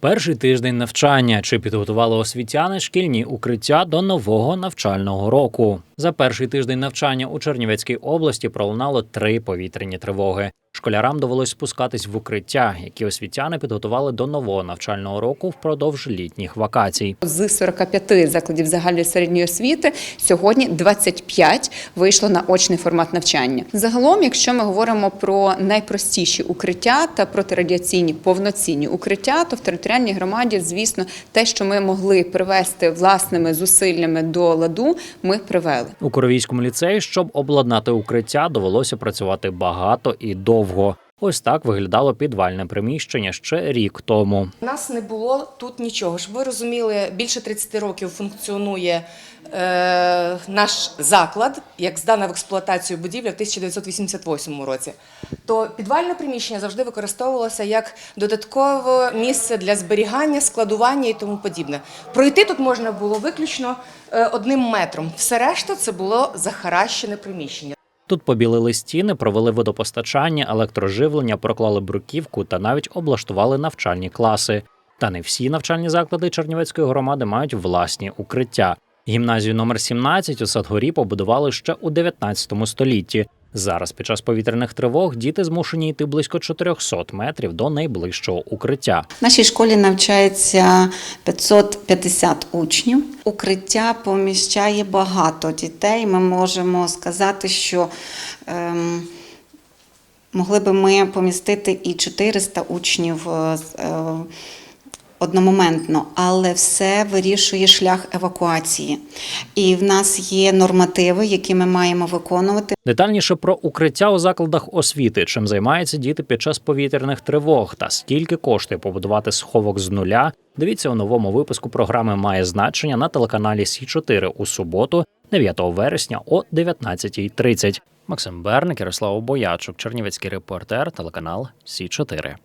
Перший тиждень навчання чи підготували освітяни шкільні укриття до нового навчального року. За перший тиждень навчання у Чернівецькій області пролунало три повітряні тривоги. Школярам довелось спускатись в укриття, які освітяни підготували до нового навчального року впродовж літніх вакацій. З 45 закладів загальної середньої освіти сьогодні 25 вийшло на очний формат навчання. Загалом, якщо ми говоримо про найпростіші укриття та протирадіаційні повноцінні укриття, то в територіальній громаді, звісно, те, що ми могли привести власними зусиллями до ладу, ми привели. У Коровійському ліцеї, щоб обладнати укриття, довелося працювати багато і довго. Ось так виглядало підвальне приміщення ще рік тому. У нас не було тут нічого. Щоб ви розуміли, більше 30 років функціонує е, наш заклад, як здана в експлуатацію будівля в 1988 році. То підвальне приміщення завжди використовувалося як додаткове місце для зберігання, складування і тому подібне. Пройти тут можна було виключно е, одним метром. Все решта це було захаращене приміщення. Тут побілили стіни, провели водопостачання, електроживлення, проклали бруківку та навіть облаштували навчальні класи. Та не всі навчальні заклади Чернівецької громади мають власні укриття. Гімназію номер 17 у Садгорі побудували ще у 19 столітті. Зараз, під час повітряних тривог, діти змушені йти близько 400 метрів до найближчого укриття. В нашій школі навчається 550 учнів. Укриття поміщає багато дітей. Ми можемо сказати, що ем, могли би ми помістити і 400 учнів е, е, одномоментно, але все вирішує шлях евакуації. І в нас є нормативи, які ми маємо виконувати. Детальніше про укриття у закладах освіти, чим займаються діти під час повітряних тривог та скільки коштує побудувати сховок з нуля. Дивіться у новому випуску програми Має значення на телеканалі Сі 4 у суботу, 9 вересня о 19.30. Максим Берник, Ярослав Боячук, Чернівецький репортер, телеканал Сі 4